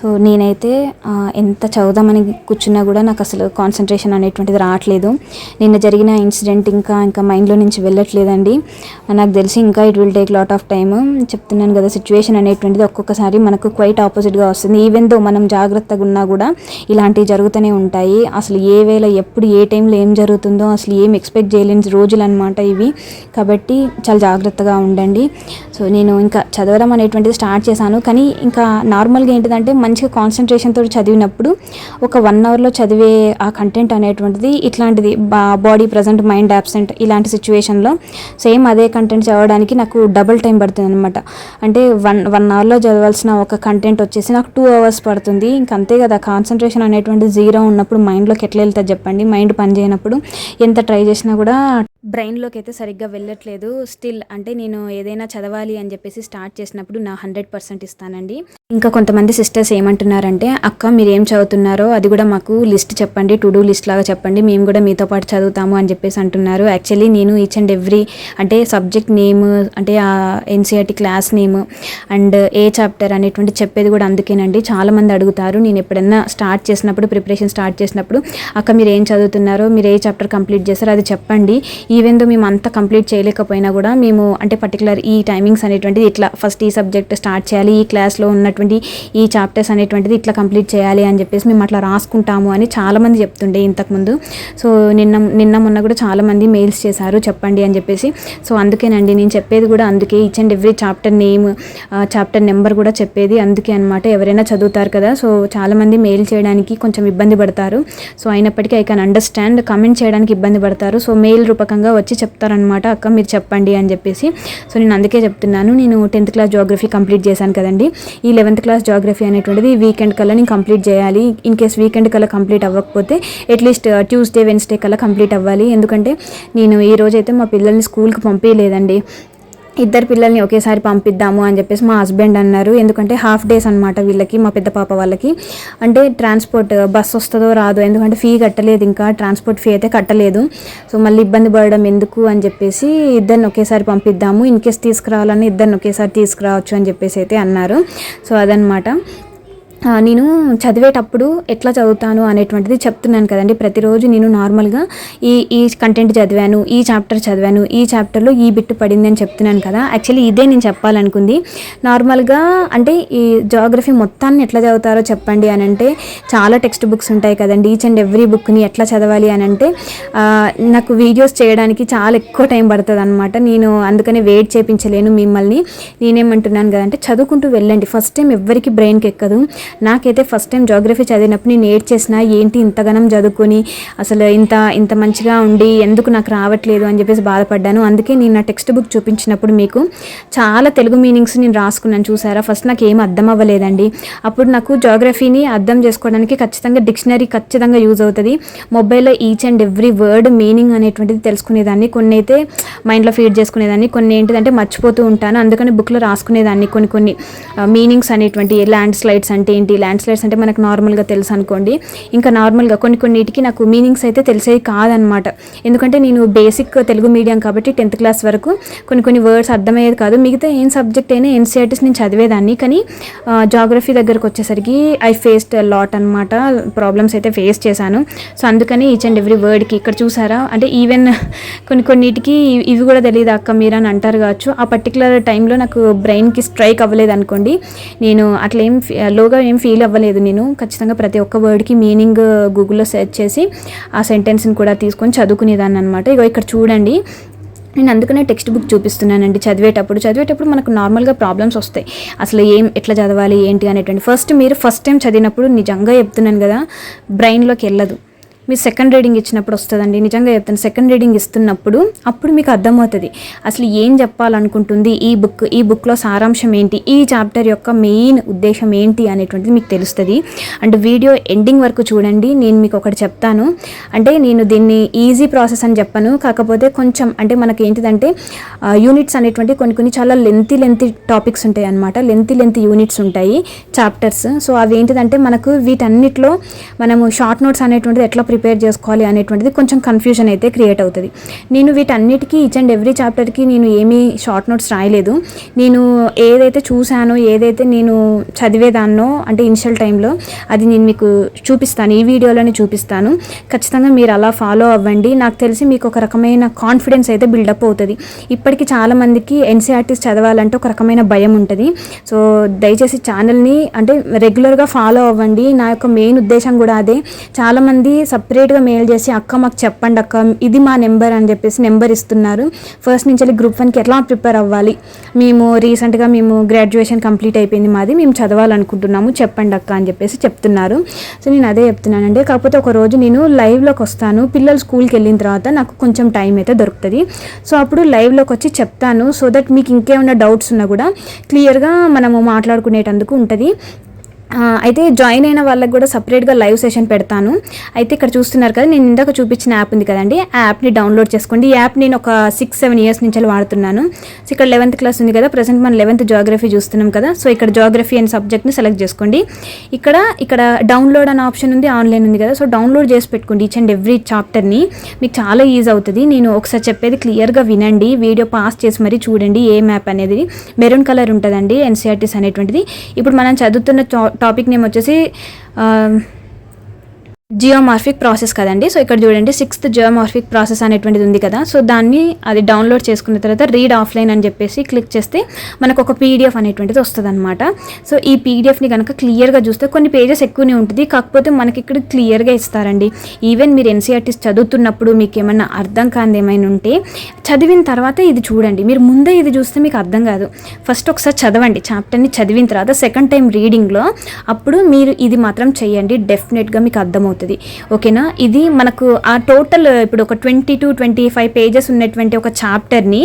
So నేనైతే ఎంత చదువుదామని కూర్చున్నా కూడా నాకు అసలు కాన్సన్ట్రేషన్ అనేటువంటిది రావట్లేదు. నిన్న జరిగిన ఇన్సిడెంట్ ఇంకా ఇంకా మైండ్లో నుంచి వెళ్ళట్లేదండి. నాకు తెలిసి ఇంకా it will take lot of time చెప్తున్నాను కదా సిచ్యువేషన్ అనేటువంటిది ఒక్కొక్కసారి మనకు క్వైట్ ఆపోజిట్గా వస్తుంది. ఈవెన్ దో మనం జాగ్రత్తగా ఉన్నా కూడా ఇలాంటివి జరుగుతూనే ఉంటాయి. అసలు ఏ వేళ ఎప్పుడు ఏ టైంలో ఏం జరుగుతుందో అసలు ఏం ఎక్స్పెక్ట్ చేయలేని రోజులు అనమాట ఇవి. కాబట్టి చాలా జాగ్రత్తగా ఉండండి. సో నేను ఇంకా చదవడం అనేటువంటిది స్టార్ట్ చేశాను. కానీ ఇంకా నార్మల్గా ఏంటిదంటే మంచిగా కాన్సన్ట్రేషన్ తోటి చదివినప్పుడు ఒక వన్ అవర్లో చదివే ఆ కంటెంట్ అనేటువంటిది ఇట్లాంటిది బా బాడీ ప్రజెంట్ మైండ్ యాబ్సెంట్ ఇలాంటి సిచ్యువేషన్లో సేమ్ అదే కంటెంట్ చదవడానికి నాకు డబుల్ టైం పడుతుంది అనమాట అంటే వన్ వన్ అవర్లో చదవాల్సిన ఒక కంటెంట్ వచ్చేసి నాకు టూ అవర్స్ పడుతుంది. ఇంక అంతే కదా కాన్సన్ట్రేషన్ అనేటువంటిది జీరో ఉన్నప్పుడు మైండ్లోకి ఎట్లా వెళ్తుంది చెప్పండి? మైండ్ పని చేయనప్పుడు ఎంత ట్రై చేసినా కూడా బ్రెయిన్లోకి అయితే సరిగ్గా వెళ్ళట్లేదు. స్టిల్ అంటే నేను ఏదైనా చదవాలి అని చెప్పేసి స్టార్ట్ చేసినప్పుడు నా హండ్రెడ్ పర్సెంట్ ఇస్తానండి. ఇంకా కొంతమంది సిస్టర్స్ ఏమంటున్నారంటే అక్క మీరు ఏం చదువుతున్నారో అది కూడా మాకు లిస్ట్ చెప్పండి టు డూ లిస్ట్ లాగా చెప్పండి మేము కూడా మీతో పాటు చదువుతాము అని చెప్పేసి అంటున్నారు. యాక్చువల్లీ నేను ఈచ్ అండ్ ఎవ్రీ అంటే సబ్జెక్ట్ నేమ్ అంటే ఆ ఎన్సీఆర్టీ క్లాస్ నేమ్ అండ్ ఏ చాప్టర్ అనేటువంటి చెప్పేది కూడా అందుకేనండి. చాలామంది అడుగుతారు నేను ఎప్పుడన్నా స్టార్ట్ చేసినప్పుడు ప్రిపరేషన్ స్టార్ట్ చేసినప్పుడు అక్క మీరు ఏం చదువుతున్నారో మీరు ఏ చాప్టర్ కంప్లీట్ చేస్తారో అది చెప్పండి. ఈవెన్ దో మేము అంతా కంప్లీట్ చేయలేకపోయినా కూడా మేము అంటే పర్టికులర్ ఈ టైమింగ్స్ అనేటువంటిది ఇట్లా ఫస్ట్ ఈ సబ్జెక్ట్ స్టార్ట్ చేయాలి ఈ క్లాస్లో ఉన్నటువంటి ఈ చాప్టర్స్ అనేటువంటిది ఇట్లా కంప్లీట్ చేయాలి అని చెప్పేసి మేము అట్లా రాసుకుంటాము అని చాలామంది చెప్తుండే ఇంతకుముందు. సో నిన్న నిన్న మొన్న కూడా చాలామంది మెయిల్స్ చేశారు చెప్పండి అని చెప్పేసి. సో అందుకేనండి నేను చెప్పేది కూడా అందుకే each and every chapter name chapter number కూడా చెప్పేది అందుకే అనమాట ఎవరైనా చదువుతారు కదా సో చాలామంది మెయిల్ చేయడానికి కొంచెం ఇబ్బంది పడతారు. సో అయినప్పటికీ ఐ కెన్ అండర్స్టాండ్ కమెంట్ చేయడానికి ఇబ్బంది పడతారు. సో మెయిల్ రూపకంగా వచ్చి చెప్తారనమాట అక్క మీరు చెప్పండి అని చెప్పేసి. సో నేను అందుకే చెప్తున్నాను. నేను టెన్త్ క్లాస్ జోగ్రఫీ కంప్లీట్ చేశాను కదండి. ఈ లెవెన్త్ క్లాస్ జోగ్రఫీ అనేటువంటి అనేటువంటిది వీకెండ్ కల్లా నేను కంప్లీట్ చేయాలి. ఇన్ కేస్ వీకెండ్ కల్లా కంప్లీట్ అవ్వకపోతే అట్లీస్ట్ ట్యూస్డే వెన్స్డే కల్లా కంప్లీట్ అవ్వాలి. ఎందుకంటే నేను ఈ రోజైతే మా పిల్లల్ని స్కూల్కి పంపించలేదండి ఇద్దరు పిల్లల్ని ఒకేసారి పంపిద్దాము అని చెప్పేసి మా హస్బెండ్ అన్నారు. ఎందుకంటే హాఫ్ డేస్ అనమాట వీళ్ళకి మా పెద్ద పాప వాళ్ళకి. అంటే ట్రాన్స్పోర్ట్ బస్ వస్తుందో రాదో ఎందుకంటే ఫీ కట్టలేదు ఇంకా. ట్రాన్స్పోర్ట్ ఫీ అయితే కట్టలేదు. సో మళ్ళీ ఇబ్బంది పడడం ఎందుకు అని చెప్పేసి ఇద్దరిని ఒకేసారి పంపిద్దాము. ఇన్ కేస్ తీసుకురావాలని ఇద్దరిని ఒకేసారి తీసుకురావచ్చు అని చెప్పేసి అయితే అన్నారు. సో అదనమాట నేను చదివేటప్పుడు ఎట్లా చదువుతాను అనేటువంటిది చెప్తున్నాను కదండి. ప్రతిరోజు నేను నార్మల్గా ఈ ఈ కంటెంట్ చదివాను ఈ చాప్టర్ చదివాను ఈ చాప్టర్లో ఈ బిట్టు పడింది అని చెప్తున్నాను కదా. యాక్చువల్లీ ఇదే నేను చెప్పాలనుకుంది. నార్మల్గా అంటే ఈ జాగ్రఫీ మొత్తాన్ని ఎట్లా చదువుతారో చెప్పండి అని అంటే చాలా టెక్స్ట్ బుక్స్ ఉంటాయి కదండి. ఈచ్ అండ్ ఎవ్రీ బుక్ని ఎట్లా చదవాలి అని అంటే నాకు వీడియోస్ చేయడానికి చాలా ఎక్కువ టైం పడుతుంది అనమాట నేను అందుకనే వెయిట్ చేయించలేను మిమ్మల్ని. నేనేమంటున్నాను కదంటే చదువుకుంటూ వెళ్ళండి. ఫస్ట్ టైం ఎవ్వరికి బ్రెయిన్కి ఎక్కదు. నాకైతే ఫస్ట్ టైం జాగ్రఫీ చదివినప్పుడు నేను ఏడ్ చేసిన ఏంటి ఇంతగానం చదువుకొని అసలు ఇంత ఇంత మంచిగా ఉండి ఎందుకు నాకు రావట్లేదు అని చెప్పేసి బాధపడ్డాను. అందుకే నేను నా టెక్స్ట్ బుక్ చూపించినప్పుడు మీకు చాలా తెలుగు మీనింగ్స్ నేను రాసుకున్నాను చూసారా? ఫస్ట్ నాకు ఏం అర్థం అవ్వలేదండి. అప్పుడు నాకు జాగ్రఫీని అర్థం చేసుకోవడానికి ఖచ్చితంగా డిక్షనరీ ఖచ్చితంగా యూజ్ అవుతుంది. మొబైల్లో each and every word meaning అనేటువంటిది తెలుసుకునేదాన్ని. కొన్ని అయితే మైండ్లో ఫీడ్ చేసుకునేదాన్ని కొన్ని ఏంటిదంటే మర్చిపోతూ ఉంటాను. అందుకని బుక్లో రాసుకునేదాన్ని కొన్ని కొన్ని మీనింగ్స్ అనేటువంటి ల్యాండ్ స్లైడ్స్ అంటే ఏంటి ల్యాండ్ స్లైడ్స్ అంటే మనకు నార్మల్గా తెలుసు అనుకోండి. ఇంకా నార్మల్గా కొన్ని కొన్నిటికి నాకు మీనింగ్స్ అయితే తెలిసేవి కాదనమాట. ఎందుకంటే నేను బేసిక్ తెలుగు మీడియం కాబట్టి టెన్త్ క్లాస్ వరకు కొన్ని కొన్ని వర్డ్స్ అర్థమయ్యేది కాదు. మిగతా ఏం సబ్జెక్ట్ అయినా ఎన్సీఆర్టీస్ నేను చదివేదాన్ని. కానీ జాగ్రఫీ దగ్గరకు వచ్చేసరికి ఐ ఫేస్డ్ లాట్ అనమాట ప్రాబ్లమ్స్ అయితే ఫేస్ చేశాను. సో అందుకని ఈచ్ అండ్ ఎవ్రీ వర్డ్కి ఇక్కడ చూసారా? అంటే ఈవెన్ కొన్ని కొన్నిటికి ఇవి కూడా తెలియదు అక్క మీరు అని అంటారు కావచ్చు. ఆ పర్టికులర్ టైంలో నాకు బ్రెయిన్కి స్ట్రైక్ అవ్వలేదు అనుకోండి. నేను అట్లా ఏం లోగా ఏం ఫీల్ అవ్వలేదు నేను. ఖచ్చితంగా ప్రతి ఒక్క వర్డ్కి మీనింగ్ గూగుల్లో సెర్చ్ చేసి ఆ సెంటెన్స్ని కూడా తీసుకొని చదువుకునేదాన్ని అనమాట ఇగో ఇక్కడ చూడండి. నేను అందుకనే టెక్స్ట్ బుక్ చూపిస్తున్నానండి చదివేటప్పుడు. చదివేటప్పుడు మనకు నార్మల్గా ప్రాబ్లమ్స్ వస్తాయి. అసలు ఏం ఎట్లా చదవాలి ఏంటి అనేటువంటి. ఫస్ట్ మీరు ఫస్ట్ టైం చదివినప్పుడు నిజంగా చెప్తున్నాను కదా బ్రెయిన్లోకి వెళ్ళదు. మీరు సెకండ్ రీడింగ్ ఇచ్చినప్పుడు వస్తుందండి. నిజంగా చెప్తాను సెకండ్ రీడింగ్ ఇస్తున్నప్పుడు అప్పుడు మీకు అర్థమవుతుంది. అసలు ఏం చెప్పాలనుకుంటుంది? ఈ బుక్ ఈ బుక్లో సారాంశం ఏంటి? ఈ చాప్టర్ యొక్క మెయిన్ ఉద్దేశం ఏంటి అనేటువంటిది మీకు తెలుస్తుంది. అండ్ వీడియో ఎండింగ్ వరకు చూడండి. నేను మీకు ఒకటి చెప్తాను. అంటే నేను దీన్ని ఈజీ ప్రాసెస్ అని చెప్పను. కాకపోతే కొంచెం అంటే మనకి ఏంటిదంటే యూనిట్స్ అనేటువంటి కొన్ని కొన్ని చాలా లెంతీ లెంతీ టాపిక్స్ ఉంటాయి అనమాట లెంతీ లెంతీ యూనిట్స్ ఉంటాయి చాప్టర్స్ సో అవి ఏంటిదంటే మనకు వీటన్నిటిలో మనము షార్ట్ నోట్స్ అనేటువంటిది ఎట్లా ప్రిపేర్ ప్రిపేర్ చేసుకోవాలి అనేటువంటిది కొంచెం కన్ఫ్యూజన్ అయితే క్రియేట్ అవుతుంది. నేను వీటన్నిటికీ ఈచ్ అండ్ ఎవ్రీ చాప్టర్కి నేను ఏమీ షార్ట్ నోట్స్ రాయలేదు. నేను ఏదైతే చూశానో ఏదైతే నేను చదివేదాన్నో అంటే ఇనిషియల్ టైంలో అది నేను మీకు చూపిస్తాను. ఈ వీడియోలోనే చూపిస్తాను. ఖచ్చితంగా మీరు అలా ఫాలో అవ్వండి. నాకు తెలిసి మీకు ఒక రకమైన కాన్ఫిడెన్స్ అయితే బిల్డప్ అవుతుంది. ఇప్పటికి చాలామందికి ఎన్సీఆర్టీస్ చదవాలంటే ఒక రకమైన భయం ఉంటుంది. సో దయచేసి ఛానల్ని అంటే రెగ్యులర్గా ఫాలో అవ్వండి. నా యొక్క మెయిన్ ఉద్దేశం కూడా అదే. చాలామంది సపరేట్గా మెయిల్ చేసి అక్క మాకు చెప్పండి అక్క ఇది మా నెంబర్ అని చెప్పేసి నెంబర్ ఇస్తున్నారు. ఫస్ట్ నుంచి వెళ్ళి గ్రూప్ వన్కి ఎట్లా ప్రిపేర్ అవ్వాలి? మేము రీసెంట్గా మేము గ్రాడ్యుయేషన్ కంప్లీట్ అయిపోయింది మాది మేము చదవాలనుకుంటున్నాము చెప్పండి అక్క అని చెప్పేసి చెప్తున్నారు. సో నేను అదే చెప్తున్నానండి. కాకపోతే ఒక రోజు నేను లైవ్లోకి వస్తాను. పిల్లలు స్కూల్కి వెళ్ళిన తర్వాత నాకు కొంచెం టైం అయితే దొరుకుతుంది. సో అప్పుడు లైవ్లోకి వచ్చి చెప్తాను. సో దట్ మీకు ఇంకేమైనా డౌట్స్ ఉన్నా కూడా క్లియర్గా మనము మాట్లాడుకునేటందుకు ఉంటుంది. అయితే జాయిన్ అయిన వాళ్ళకి కూడా సపరేట్గా లైవ్ సెషన్ పెడతాను. అయితే ఇక్కడ చూస్తున్నారు కదా నేను ఇందాక చూపించిన యాప్ ఉంది కదండి ఆ యాప్ని డౌన్లోడ్ చేసుకోండి. ఈ యాప్ నేను ఒక సిక్స్ సెవెన్ ఇయర్స్ నుంచి వాడుతున్నాను. సో ఇక్కడ లెవెంత్ క్లాస్ ఉంది కదా ప్రజెంట్ మనం లెవెంత్ జాగ్రఫీ చూస్తున్నాం కదా సో ఇక్కడ జాగ్రఫీ అనే సబ్జెక్ట్ని సెలెక్ట్ చేసుకోండి. ఇక్కడ ఇక్కడ డౌన్లోడ్ అనే ఆప్షన్ ఉంది ఆన్లైన్ ఉంది కదా సో డౌన్లోడ్ చేసి పెట్టుకోండి ఈచ్ అండ్ ఎవ్రీ చాప్టర్ని మీకు చాలా ఈజీ అవుతుంది. నేను ఒకసారి చెప్పేది క్లియర్గా వినండి వీడియో పాస్ చేసి మరీ చూడండి ఏ మ్యాప్ అనేది. మెరూన్ కలర్ ఉంటుందండి ఎన్సీఆర్టీస్ అనేటువంటిది. ఇప్పుడు మనం చదువుతున్న టాపిక్ నేమ్ వచ్చేసి ఆ, జియోమార్ఫిక్ ప్రాసెస్ కదండి. సో ఇక్కడ చూడండి సిక్స్త్ జియోమార్ఫిక్ ప్రాసెస్ అనేటువంటిది ఉంది కదా. సో దాన్ని అది డౌన్లోడ్ చేసుకున్న తర్వాత రీడ్ ఆఫ్లైన్ అని చెప్పేసి క్లిక్ చేస్తే మనకు ఒక పీడిఎఫ్ అనేటువంటిది వస్తుంది అనమాట సో ఈ పీడిఎఫ్ని కనుక క్లియర్గా చూస్తే కొన్ని పేజెస్ ఎక్కువనే ఉంటుంది. కాకపోతే మనకి ఇక్కడ క్లియర్గా ఇస్తారండి. ఈవెన్ మీరు ఎన్సీఆర్టీస్ చదువుతున్నప్పుడు మీకు ఏమన్నా అర్థం కాని ఏమైనా ఉంటే చదివిన తర్వాత ఇది చూడండి. మీరు ముందే ఇది చూస్తే మీకు అర్థం కాదు. ఫస్ట్ ఒకసారి చదవండి. చాప్టర్ని చదివిన తర్వాత సెకండ్ టైం రీడింగ్లో అప్పుడు మీరు ఇది మాత్రం చేయండి. డెఫినెట్గా మీకు అర్థమవుతుంది. ఓకేనా? ఇది మనకు ఆ టోటల్ ఇప్పుడు ఒక twenty two twenty five pages ఉన్నటువంటి ఒక చాప్టర్ని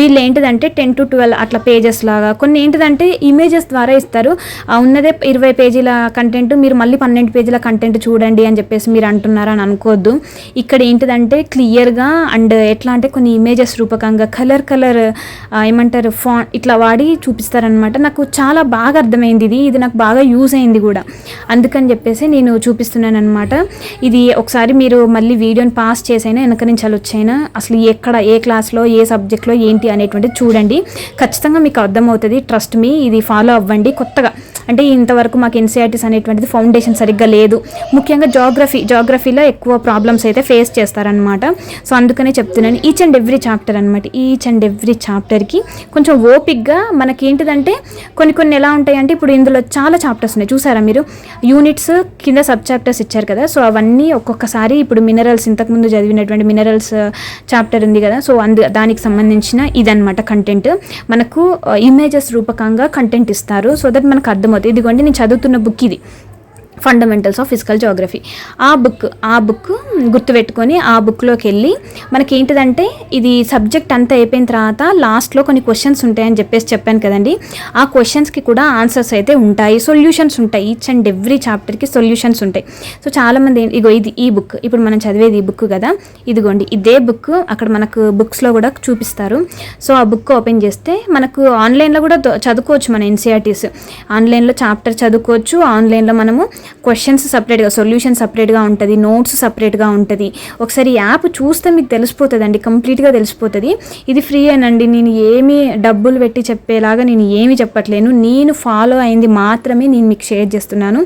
వీళ్ళు ఏంటిదంటే టెన్ టు ట్వెల్వ్ అట్లా పేజెస్ లాగా. కొన్ని ఏంటిదంటే ఇమేజెస్ ద్వారా ఇస్తారు. ఆ ఉన్నదే ఇరవై పేజీల కంటెంట్ మీరు మళ్ళీ పన్నెండు పేజీల కంటెంట్ చూడండి అని చెప్పేసి మీరు అంటున్నారని అనుకోవద్దు ఇక్కడ ఏంటిదంటే క్లియర్గా అండ్ ఎట్లా అంటే కొన్ని ఇమేజెస్ రూపకంగా కలర్ కలర్ ఏమంటారు ఫా ఇట్లా వాడి చూపిస్తారనమాట నాకు చాలా బాగా అర్థమైంది ఇది. ఇది నాకు బాగా యూజ్ అయింది కూడా. అందుకని చెప్పేసి నేను చూపిస్తున్నాను అనమాట ఇది ఒకసారి మీరు మళ్ళీ వీడియోని పాస్ చేసైనా వెనక నుంచి అలా వచ్చైనా అసలు ఎక్కడ ఏ క్లాస్లో ఏ సబ్జెక్ట్లో ఏంటి అనేటువంటిది చూడండి. ఖచ్చితంగా మీకు అర్థమవుతుంది. ట్రస్ట్ మీ ఇది ఫాలో అవ్వండి కొత్తగా. అంటే ఇంతవరకు మాకు ఎన్సీఆర్టీస్ అనేటువంటిది ఫౌండేషన్ సరిగ్గా లేదు. ముఖ్యంగా జాగ్రఫీ జాగ్రఫీలో ఎక్కువ ప్రాబ్లమ్స్ అయితే ఫేస్ చేస్తారనమాట సో అందుకనే చెప్తున్నాను. ఈచ్ అండ్ ఎవ్రీ చాప్టర్ అనమాట ఈచ్ అండ్ ఎవ్రీ చాప్టర్కి కొంచెం ఓపిక్గా మనకి ఏంటిదంటే కొన్ని కొన్ని ఎలా ఉంటాయంటే ఇప్పుడు ఇందులో చాలా చాప్టర్స్ ఉన్నాయి. చూసారా మీరు? యూనిట్స్ కింద సబ్ చాప్టర్స్ ఇచ్చారు కదా. సో అవన్నీ ఒక్కొక్కసారి ఇప్పుడు మినరల్స్ ఇంతకుముందు చదివినటువంటి మినరల్స్ uh, చాప్టర్ ఉంది కదా. సో అందు దానికి సంబంధించిన ఇదనమాట కంటెంట్ మనకు uh, ఇమేజెస్ రూపకంగా కంటెంట్ ఇస్తారు. సో దట్ మనకు అర్థమవుతుంది. ఇదిగోండి నేను చదువుతున్న బుక్ ఇది. ఫండమెంటల్స్ ఆఫ్ ఫిజికల్ జోగ్రఫీ ఆ బుక్ ఆ బుక్ గుర్తుపెట్టుకొని ఆ బుక్లోకి వెళ్ళి మనకి ఏంటిదంటే ఇది సబ్జెక్ట్ అంతా అయిపోయిన తర్వాత లాస్ట్లో కొన్ని క్వశ్చన్స్ ఉంటాయని చెప్పేసి చెప్పాను కదండి. ఆ క్వశ్చన్స్కి కూడా ఆన్సర్స్ అయితే ఉంటాయి. సొల్యూషన్స్ ఉంటాయి. ఈచ్ అండ్ ఎవ్రీ చాప్టర్కి సొల్యూషన్స్ ఉంటాయి. సో చాలామంది ఇగో ఇది ఈ బుక్ ఇప్పుడు మనం చదివేది ఈ బుక్ కదా. ఇదిగోండి. ఇదే బుక్ అక్కడ మనకు బుక్స్లో కూడా చూపిస్తారు. సో ఆ బుక్ ఓపెన్ చేస్తే మనకు ఆన్లైన్లో కూడా చదువుకోవచ్చు మన ఎన్సీఆర్టీస్ ఆన్లైన్లో చాప్టర్ చదువుకోవచ్చు. ఆన్లైన్లో మనము క్వశ్చన్స్ సపరేట్గా సొల్యూషన్ సపరేట్గా ఉంటుంది నోట్స్ సపరేట్గా ఉంటుంది. ఒకసారి యాప్ చూస్తే మీకు తెలిసిపోతుంది అండి కంప్లీట్గా తెలిసిపోతుంది. ఇది ఫ్రీ అనండి నేను ఏమి డబ్బులు పెట్టి చెప్పేలాగా నేను ఏమి చెప్పట్లేను. నేను ఫాలో అయింది మాత్రమే నేను మీకు షేర్ చేస్తున్నాను.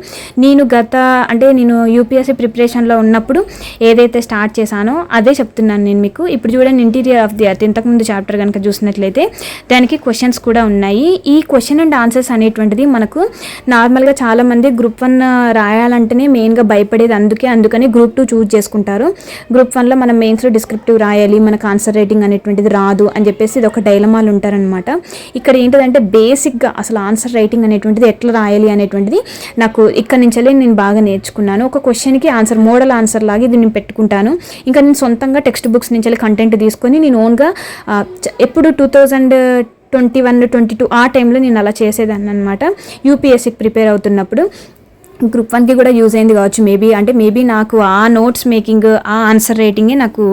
నేను గత అంటే నేను యూపీఎస్సీ ప్రిపరేషన్లో ఉన్నప్పుడు ఏదైతే స్టార్ట్ చేశానో అదే చెప్తున్నాను నేను మీకు. ఇప్పుడు చూడండి ఇంటీరియర్ ఆఫ్ ది అర్త్ ఇంతకుముందు చాప్టర్ కనుక చూసినట్లయితే దానికి క్వశ్చన్స్ కూడా ఉన్నాయి. ఈ క్వశ్చన్ అండ్ ఆన్సర్స్ అనేటువంటిది మనకు నార్మల్గా చాలామంది గ్రూప్ వన్ రాయాలంటేనే మెయిన్గా భయపడేది అందుకే అందుకని గ్రూప్ టూ చూజ్ చేసుకుంటారు. గ్రూప్ వన్లో మనం మెయిన్స్లో డిస్క్రిప్టివ్ రాయాలి మనకు ఆన్సర్ రైటింగ్ అనేటువంటిది రాదు అని చెప్పేసి ఇది ఒక డైలమాలు ఉంటారనమాట ఇక్కడ ఏంటిదంటే బేసిక్గా అసలు ఆన్సర్ రైటింగ్ అనేటువంటిది ఎట్లా రాయాలి అనేటువంటిది నాకు ఇక్కడ నుంచి నేను బాగా నేర్చుకున్నాను. ఒక క్వశ్చన్కి ఆన్సర్ మోడల్ ఆన్సర్ లాగా ఇది నేను పెట్టుకుంటాను. ఇంకా నేను సొంతంగా టెక్స్ట్ బుక్స్ నుంచి కంటెంట్ తీసుకొని నేను ఓన్గా ఎప్పుడు two thousand twenty one twenty two ఆ టైంలో నేను అలా చేసేదాన్ని అనమాట యూపీఎస్సీకి ప్రిపేర్ అవుతున్నప్పుడు. గ్రూప్ వన్కి కూడా యూజ్ అయింది కావచ్చు మేబీ అంటే మేబీ నాకు ఆ నోట్స్ మేకింగ్ ఆ ఆన్సర్ రేటింగే నాకు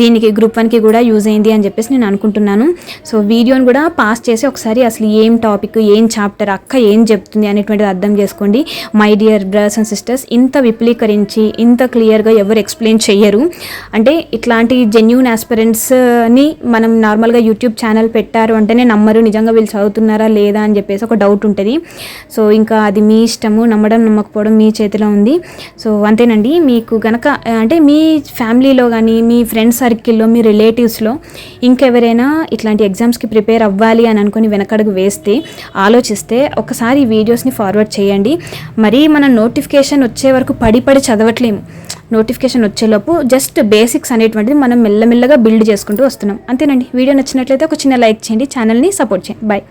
దీనికి గ్రూప్ వన్కి కూడా యూజ్ అయింది అని చెప్పేసి నేను అనుకుంటున్నాను. సో వీడియోని కూడా పాస్ చేసి ఒకసారి అసలు ఏం టాపిక్ ఏం చాప్టర్ అక్క ఏం చెప్తుంది అనేటువంటిది అర్థం చేసుకోండి. My dear brothers and sisters ఇంత విపులీకరించి ఇంత క్లియర్గా ఎవరు ఎక్స్ప్లెయిన్ చేయరు అంటే ఇట్లాంటి జెన్యున్ ఆస్పిరెంట్స్ని మనం నార్మల్గా యూట్యూబ్ ఛానల్ పెట్టారు అంటేనే నమ్మరు నిజంగా వీళ్ళు చదువుతున్నారా లేదా అని చెప్పేసి ఒక డౌట్ ఉంటుంది. సో ఇంకా అది మీ ఇష్టము నమ్మడం నమ్మకపోవడం మీ చేతిలో ఉంది. సో అంతేనండి. మీకు గనక అంటే మీ ఫ్యామిలీలో కానీ మీ ఫ్రెండ్స్ సర్కిల్లో మీ రిలేటివ్స్లో ఇంకెవరైనా ఇట్లాంటి ఎగ్జామ్స్కి ప్రిపేర్ అవ్వాలి అని అనుకుని వెనకడుగు వేస్తే ఆలోచిస్తే ఒకసారి ఈ వీడియోస్ని ఫార్వర్డ్ చేయండి. మరీ మనం నోటిఫికేషన్ వచ్చే వరకు పడి పడి చదవట్లేము. నోటిఫికేషన్ వచ్చేలోపు జస్ట్ బేసిక్స్ అనేటువంటిది మనం మెల్లమెల్లగా బిల్డ్ చేసుకుంటూ వస్తున్నాం. అంతేనండి. వీడియో నచ్చినట్లయితే ఒక చిన్న లైక్ చేయండి. ఛానల్ని సపోర్ట్ చేయండి. బాయ్.